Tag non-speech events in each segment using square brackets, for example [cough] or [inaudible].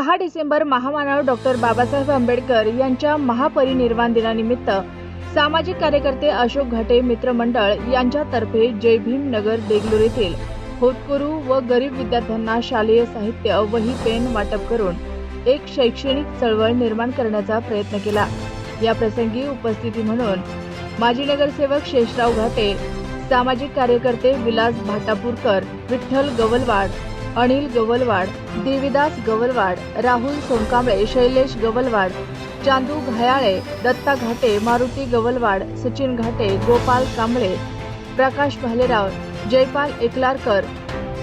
सहा डिसेंबर महामानव डॉक्टर बाबासाहेब आंबेडकर यांच्या महापरिनिर्वाण दिनानिमित्त सामाजिक कार्यकर्ते अशोक घाटे मित्रमंडळ यांच्यातर्फे जय भीम नगर देगलूर येथील होतकुरू व गरीब विद्यार्थ्यांना शालेय साहित्य वही पेन वाटप करून एक शैक्षणिक चळवळ निर्माण करण्याचा प्रयत्न केला. या प्रसंगी उपस्थिती म्हणून माजी नगरसेवक शेषराव घाटे सामाजिक कार्यकर्ते विलास भाटापूरकर विठ्ठल गवलवाड अनिल गवलवाड देविदास गवलवाड राहुल सोनकांबळे शैलेश गवलवाड चांदू घायाळे दत्ता घाटे मारुती गवलवाड सचिन घाटे गोपाल कांबळे प्रकाश भालेराव जयपाल एकलारकर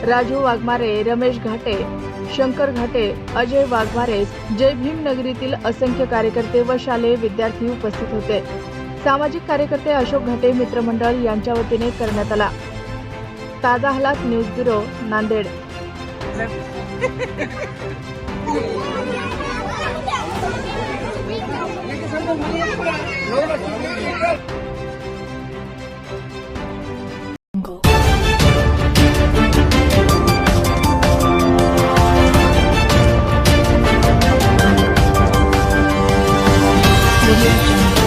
राजू वाघमारे रमेश घाटे शंकर घाटे अजय वाघमारे जय भीम नगरीतील असंख्य कार्यकर्ते व शालेय विद्यार्थी उपस्थित होते. सामाजिक कार्यकर्ते अशोक घाटे मित्रमंडळ यांच्या वतीने करण्यात आला. Taaza Halaat news bureau Nanded. xem [laughs]